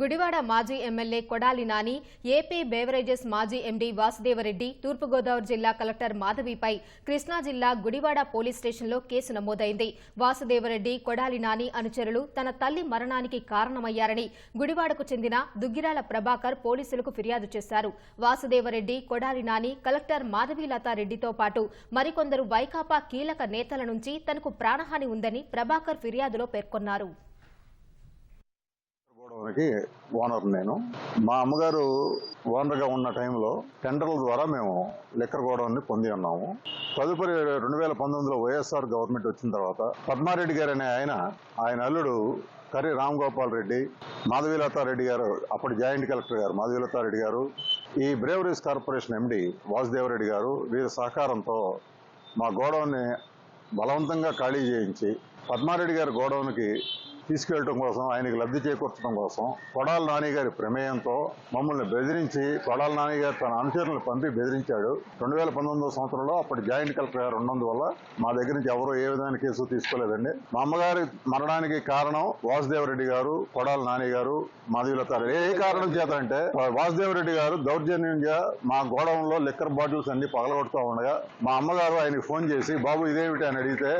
గుడివాడ మాజీ MLA Kodali Nani AP beverages మాజీ MD Vasudevareddy తూర్పుగోదావరి జిల్లా కలెక్టర్ మాధవిపై కృష్ణా జిల్లా గుడివాడ పోలీస్ స్టేషన్లో కేసు నమోదైంది. వాసుదేవరెడ్డి కొడాలి నాని అనుచరులు తన తల్లి మరణానికి కారణమయ్యారని గుడివాడకు చెందిన దుగ్గిరాల ప్రభాకర్ పోలీసులకు ఫిర్యాదు చేశారు. వాసుదేవరెడ్డి కొడాలి నాని కలెక్టర్ మాధవీలతారెడ్డితో పాటు మరికొందరు వైకాపా కీలక నేతల నుంచి తనకు ప్రాణహాని ఉందని ప్రభాకర్ ఫిర్యాదులో పేర్కొన్నారు. దానికి ఓనర్ నేను. మా అమ్మగారు ఓనర్గా ఉన్న టైంలో టెండర్ల ద్వారా మేము లిక్కర్ గోడౌన్ని పొంది ఉన్నాము. తదుపరి రెండు వేల పంతొమ్మిదిలో వైఎస్ఆర్ గవర్నమెంట్ వచ్చిన తర్వాత పద్మారెడ్డి గారు అనే ఆయన ఆయన అల్లుడు కర్రి రామ్ గోపాల్ రెడ్డి మాధవీలతారెడ్డి గారు అప్పటి జాయింట్ కలెక్టర్ గారు మాధవీలతారెడ్డి గారు ఈ బ్రేవరీస్ కార్పొరేషన్ ఎండి వాసుదేవరెడ్డి గారు వీరి సహకారంతో మా గోడౌన్ని బలవంతంగా ఖాళీ చేయించి పద్మారెడ్డి గారి గోడౌన్కి తీసుకెళ్ళటం కోసం ఆయనకి లబ్ధి చేకూర్చడం కోసం కొడాల నానిగారి ప్రమేయంతో మమ్మల్ని బెదిరించి కొడాల నాని గారు తన అనుచరులను పంపి బెదిరించాడు. రెండు వేల పంతొమ్మిదో సంవత్సరంలో అప్పటి జాయింట్ కలెక్టర్ గారు ఉన్నందువల్ల మా దగ్గర నుంచి ఎవరు ఏ విధమైన కేసు తీసుకోలేదండి. మా అమ్మగారి మరణానికి కారణం వాసుదేవరెడ్డి గారు కొడాల నాని గారు. మాధవీలత ఏ కారణం చేత అంటే వాసుదేవరెడ్డి గారు దౌర్జన్యంగా మా గోడౌన్లో లిక్కర్ బాటిల్స్ అన్ని పగలగొడుతూ ఉండగా మా అమ్మగారు ఆయనకి ఫోన్ చేసి బాబు ఇదేమిటి? అని అడిగితే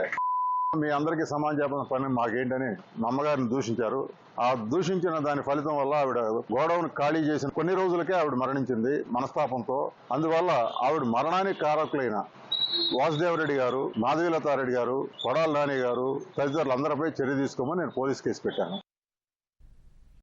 మీ అందరికీ సమానం చెప్పిన పని మాకేంటని మా అమ్మగారిని దూషించారు. ఆ దూషించిన దాని ఫలితం వల్ల ఆవిడ గోడౌన్ ఖాళీ చేసిన కొన్ని రోజులకే ఆవిడ మరణించింది మనస్తాపంతో. అందువల్ల ఆవిడ మరణానికి కారకులైన వాసుదేవరెడ్డి గారు మాధవీలతారెడ్డి గారు కొడాల నాని గారు తదితరులందరిపై చర్య తీసుకోమని నేను పోలీస్ కేసు పెట్టాను.